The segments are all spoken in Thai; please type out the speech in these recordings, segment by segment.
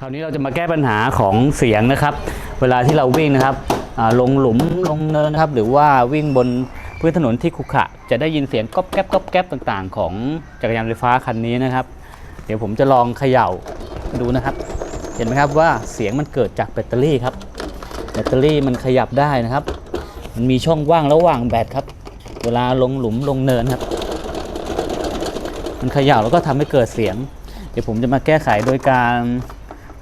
คราวนี้เราจะมาแก้ปัญหาของเสียงนะครับ เวลาที่เราวิ่งนะครับลงหลุมลงเนินนะครับ หรือว่าวิ่งบนพื้นถนนที่ขรุขระจะได้ยินเสียงก๊อบแก๊บก๊อบแก๊บต่างๆ ของจักรยานไฟฟ้าคันนี้นะครับ เดี๋ยวผมจะลองเขย่าดูนะครับ เห็นไหมครับว่าเสียงมันเกิดจากแบตเตอรี่ครับ แบตเตอรี่มันขยับได้นะครับ มันมีช่องว่างระหว่างแบตครับ เวลาลงหลุมลงเนินครับ มันเขย่าแล้วก็ทำให้เกิดเสียง เดี๋ยวผมจะมาแก้ไขโดยการ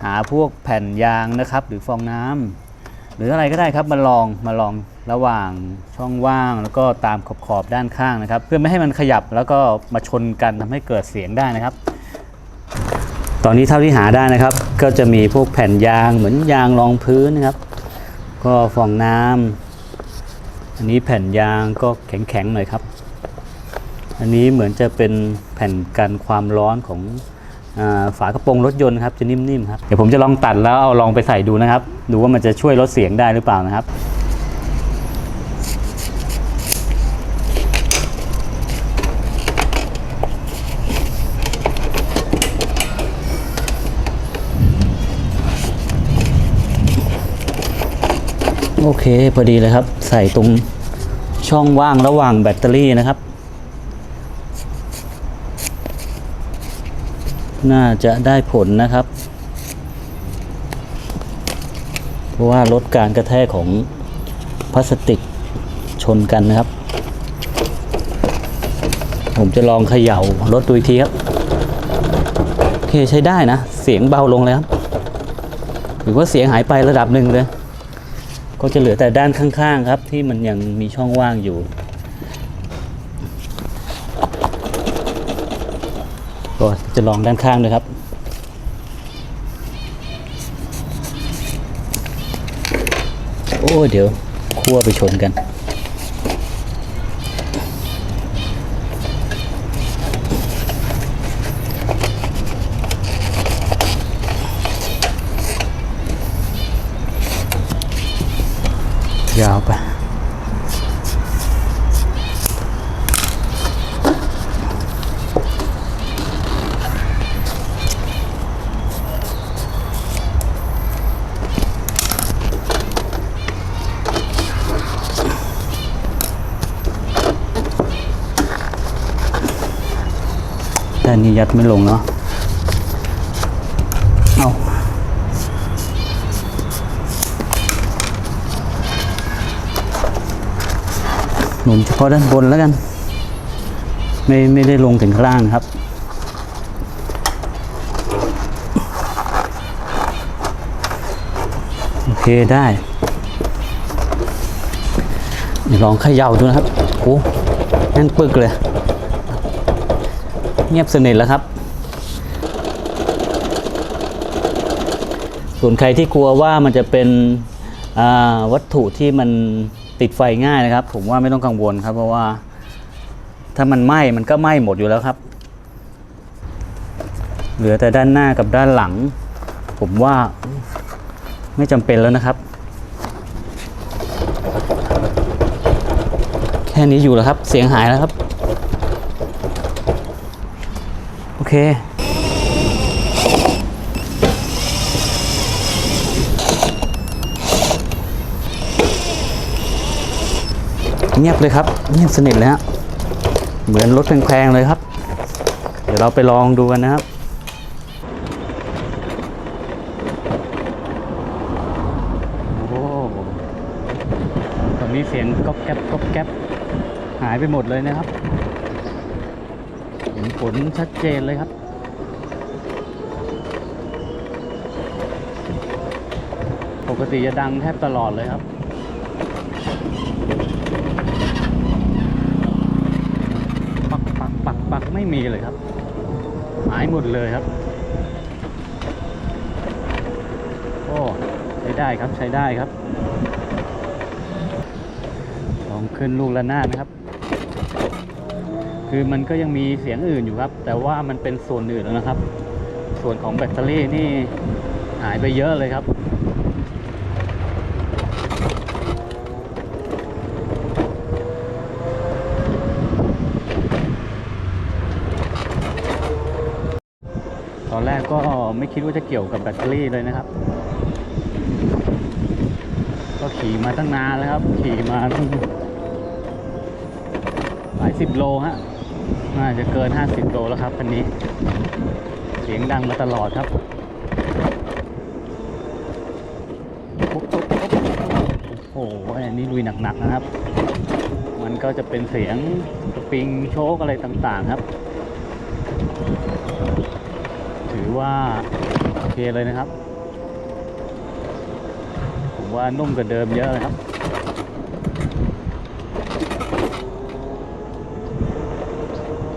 หาพวกแผ่นยางนะครับ หรือฟองน้ำหรืออะไรก็ได้ครับมาลองมาลองระหว่างช่องว่าง แล้วก็ตามขอบขอบด้านข้างนะครับ เพื่อไม่ให้มันขยับแล้วก็มาชนกันทำให้เกิดเสียงได้นะครับ ตอนนี้เท่าที่หาได้นะครับ ก็จะมีพวกแผ่นยางเหมือนยางรองพื้นนะครับ ก็ฟองน้ำอันนี้แผ่นยางก็แข็งๆหน่อยครับ อันนี้เหมือนจะเป็นแผ่นกันความร้อนของ ฝากระโปรงรถยนต์ครับจะนิ่มๆครับเดี๋ยวผมจะลองตัดแล้วเอาลองไปใส่ดูนะครับ ดูว่ามันจะช่วยลดเสียงได้หรือเปล่านะครับโอเคพอดีเลยครับ ใส่ตรงช่องว่างระหว่างแบตเตอรี่นะครับ น่าจะได้ผลนะครับ เพราะว่าลดการกระแทกของพลาสติกชนกันนะครับ ผมจะลองเขย่าลดดูอีกทีครับโอเคใช้ได้นะ เสียงเบาลงเลยครับหรือว่าเสียงหายไประดับหนึ่งเลย ก็จะเหลือแต่ด้านข้างๆครับ ที่มันยังมีช่องว่างอยู่ ก็จะลองด้านข้างด้วยครับโอ้เดี๋ยวคั่วไปชนกันยาวไป ด้านนี้ยัดไม่ลงเนาะเอาหนุนเฉพาะด้านบนแล้วกัน ไม่ไม่ได้ลงถึงข้างล่างครับโอเคได้ลองเขย่าดูนะครับโอ้แน่นปึกเลย เงียบสนิทแล้วครับ ส่วนใครที่กลัวว่ามันจะเป็นวัตถุที่มันติดไฟง่ายนะครับ ผมว่าไม่ต้องกังวลครับเพราะว่าถ้ามันไหม้มันก็ไหม้หมดอยู่แล้วครับ เหลือแต่ด้านหน้ากับด้านหลัง ผมว่าไม่จำเป็นแล้วนะครับ แค่นี้อยู่แล้วครับ เสียงหายแล้วครับ โอ เคเงียบเลยครับเงียบสนิทเลยฮะเหมือนรถแพงๆเลยครับ เดี๋ยวเราไปลองดูกันนะครับ โอ้ตอนนี้เสียงก๊อบแก๊บก๊อบแก๊บหายไปหมดเลยนะครับ นผลชัดเจนเลยครับ ปกติจะดังแทบตลอดเลยครับปักปักปักปักไม่มีเลยครับหายหมดเลยครับ โอ้ใช้ได้ครับใช้ได้ครับลองขึ้นลูกละนาดนะครับ คือมันก็ยังมีเสียงอื่นอยู่ครับ แต่ว่ามันเป็นส่วนอื่นแล้วนะครับ ส่วนของแบตเตอรี่นี่หายไปเยอะเลยครับตอนแรกก็ไม่คิดว่าจะเกี่ยวกับแบตเตอรี่เลยนะครับ ก็ขี่มาตั้งนานแล้วครับ ขี่มาหลายสิบโลฮะ น่าจะเกิน 50 โลแล้วครับคันนี้ เสียงดังมาตลอดครับโอ้โหอันนี้ลุยหนักๆนะครับ มันก็จะเป็นเสียงสปริงโชคอะไรต่างๆครับ ถือว่า โอเคเลยนะครับ ผมว่านุ่มกว่าเดิมเยอะเลยครับ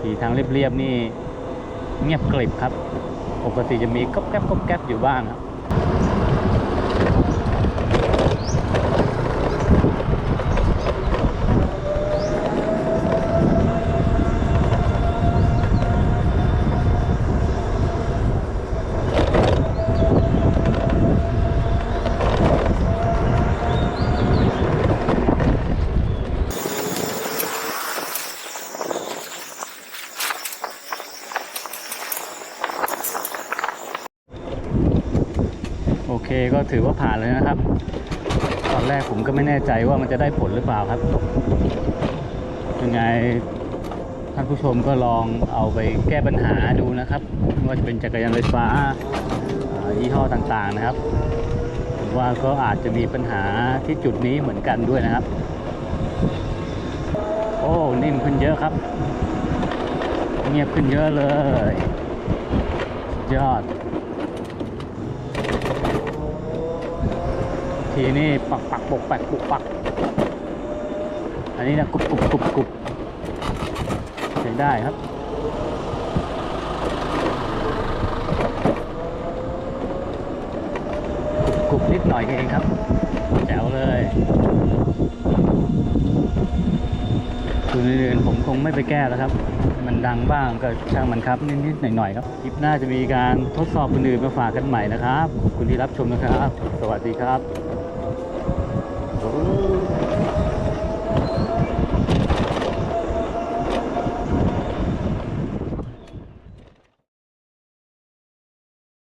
ขี่ทางเรียบๆนี่เงียบกริบครับ ปกติจะมีก๊อบแก๊บก๊อบแก๊บอยู่บ้างครับ เคก็ถือว่าผ่านเลยนะครับ ตอนแรกผมก็ไม่แน่ใจว่ามันจะได้ผลหรือเปล่าครับ ยังไงท่านผู้ชมก็ลองเอาไปแก้ปัญหาดูนะครับไม่ว่าจะเป็นจักรยานไฟฟ้ายี่ห้อต่างๆนะครับผมว่าก็อาจจะมีปัญหาที่จุดนี้เหมือนกันด้วยนะครับ โอ้นิ่มขึ้นเยอะครับ เงียบขึ้นเยอะเลย ยอด ทีนี่ปักปักปกปักปุกปัก อันนี้นะกรุบกรุบกรุบกรุบใช้ได้ครับกรุบกุบนิดหน่อยเองครับ แจ๋วเลยส่วนอื่นๆผมคงไม่ไปแก้แล้วครับ มันดังบ้างก็ช่างมันครับ นิดๆหน่อยๆครับ คลิปหน้าจะมีการทดสอบอื่นๆมาฝากกันใหม่นะครับ ขอบคุณที่รับชมนะครับ สวัสดีครับ cũng